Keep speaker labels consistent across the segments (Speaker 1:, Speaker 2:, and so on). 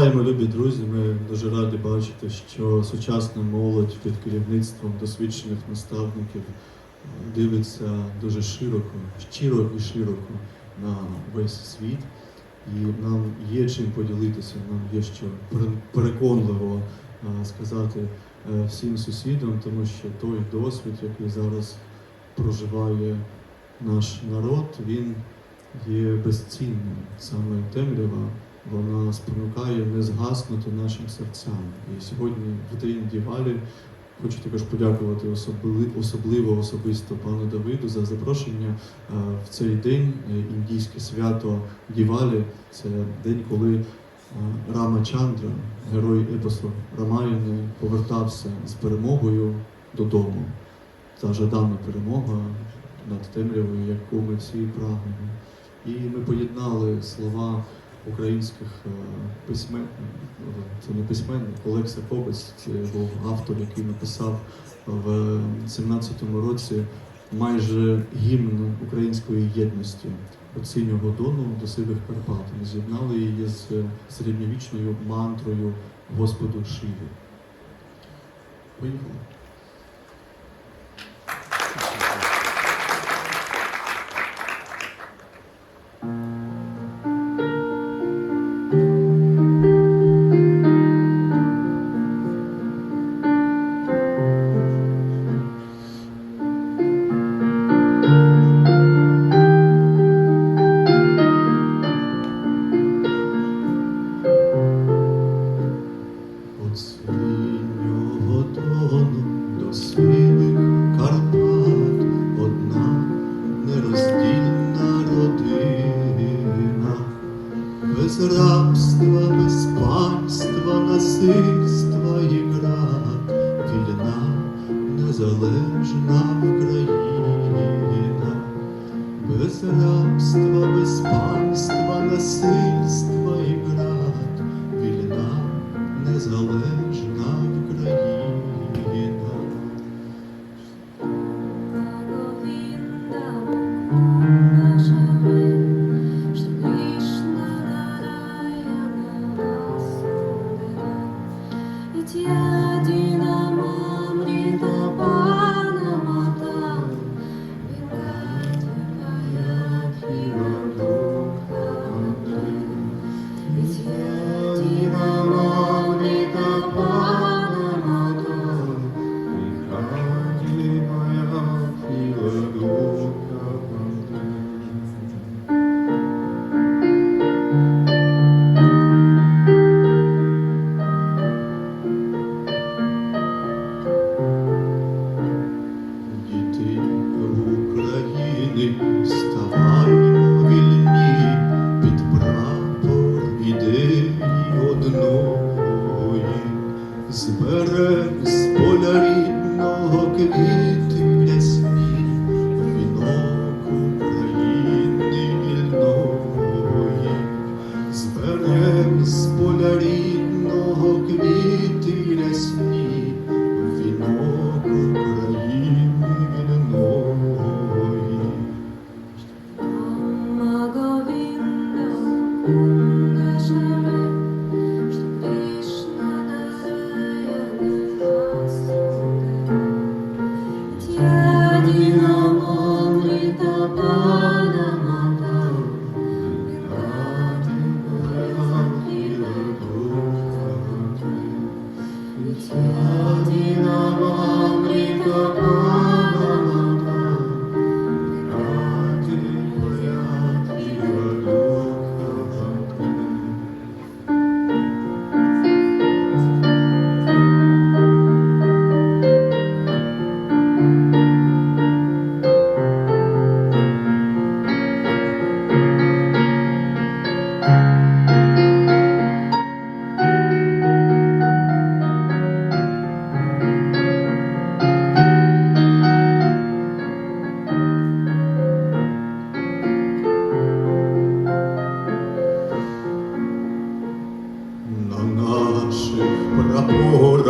Speaker 1: Вітаємо, любі друзі. Ми дуже раді бачити, що сучасна молодь під керівництвом досвідчених наставників е, дивиться дуже широко, щиро і широко на весь світ. І нам є чим поділитися, нам є що переконливо е, сказати е, всім сусідам, тому що той досвід, який зараз проживає наш народ, він є безцінним. Саме темрява вона спонукає не згаснути нашим серцям. І сьогодні день Дівалі хочу також подякувати особливо, особисто пану Давиду за запрошення е, в цей день е, індійське свято Дівалі. Це день, коли е, Рама Чандра, герой епосу Рамаяни, повертався з перемогою додому. Та жадана перемога над темрявою, яку ми всі прагнемо. І ми поєднали слова українських е, письменників, це не письменник, Олекса Кобець, це був автор, який написав в 17-му році майже гімн української єдності від синього дону до сивих Карпат. Ми з'єднали її з середньовічною мантрою Господу Шиві. Поїхали. Насильства і град, вільна, незалежна Україна, без рабства, без панства, насильства і град, вільна, незалежна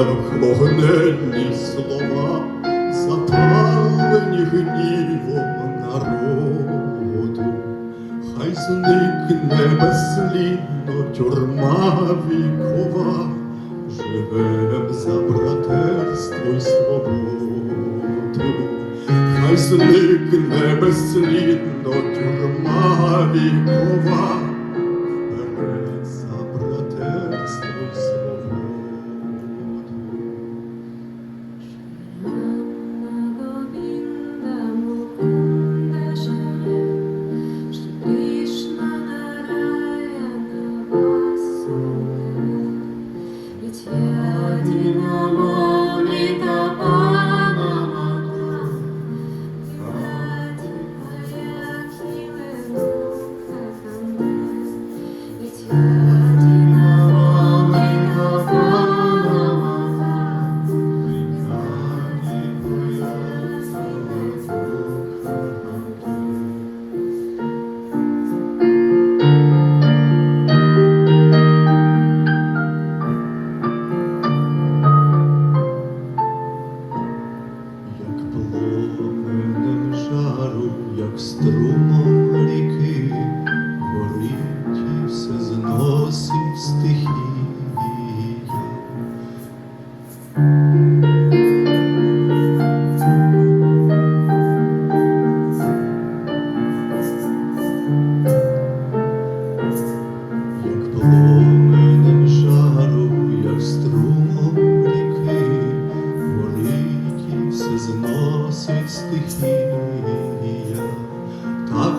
Speaker 1: вогненні слова, запалені гнівом народу, хай зникне безслідно тюрма вікова, живем за братерство й свободу. Хай зникне безслідно тюрма вікова,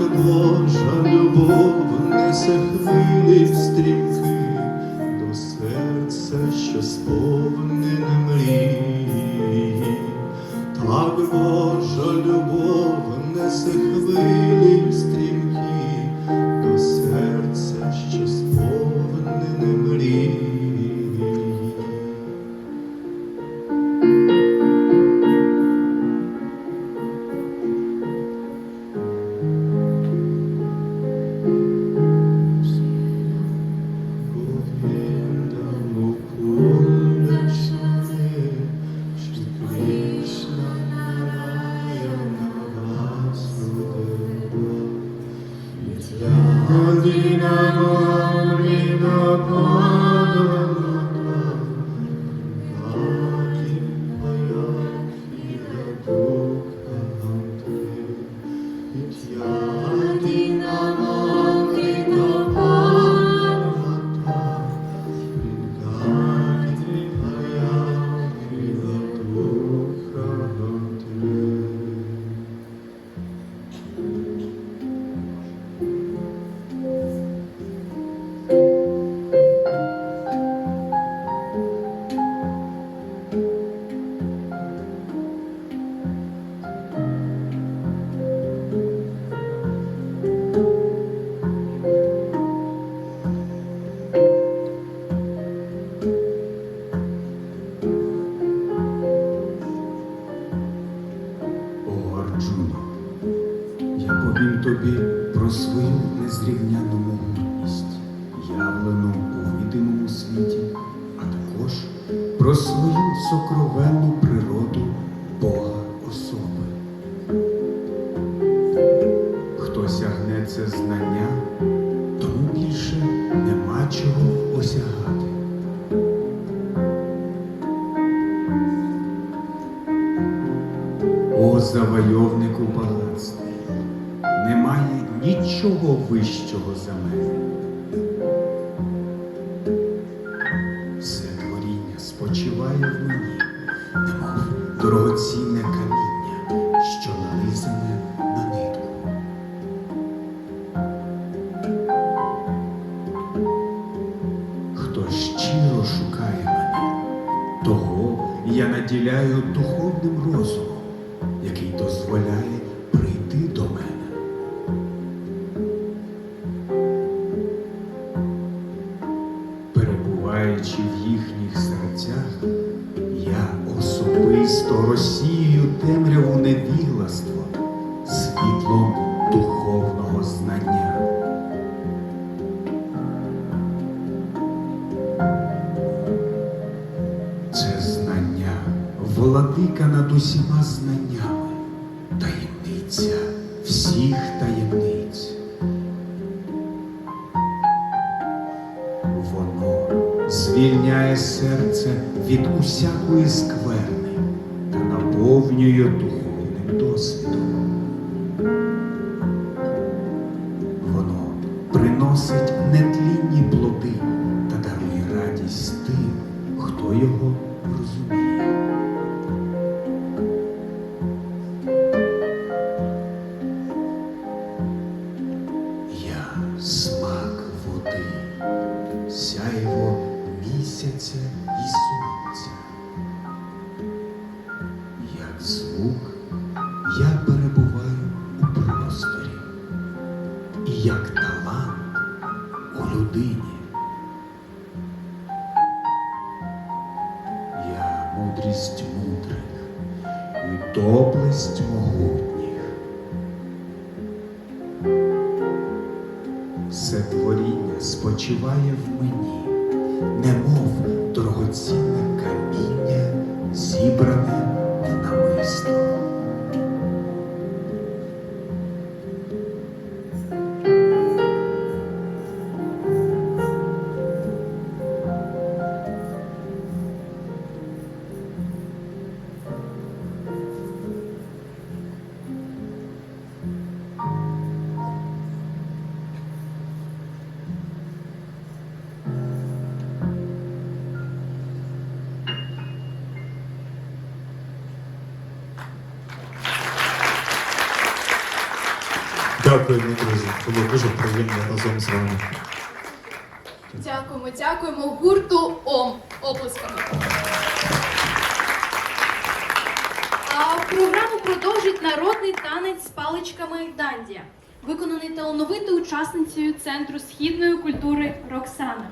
Speaker 1: Божа любов несе хвилі стрімки до серця, що сповнене мрії, так Божа любов несе хвилі
Speaker 2: Medina. Про сокровенну природу Бога особи. Хто сягне це знання, тому більше нема чого осягати. О завойовнику багатства, немає нічого вищого за мене. Дорогоцінне каміння, що нанизане на нитку. Хто щиро шукає мене, того я наділяю духовним розумом, який дозволяє прийти до мене. Владика над усіма знаннями, таємниця всіх таємниць. Воно звільняє серце від усякої скверни та наповнює духовним досвідом. Воно приносить нетлінні плоди та дарує радість тим, хто його доблесть могутніх. Все творіння спочиває в мені, немов дорогоцінне каміння, зібране
Speaker 1: Дякуємо, друзі. Було дуже приємно разом з вами.
Speaker 3: Дякуємо, дякуємо гурту ОМ. Оплесками. А програму продовжить народний танець з паличками Дандія, виконаний талановитою учасницею Центру східної культури Роксана.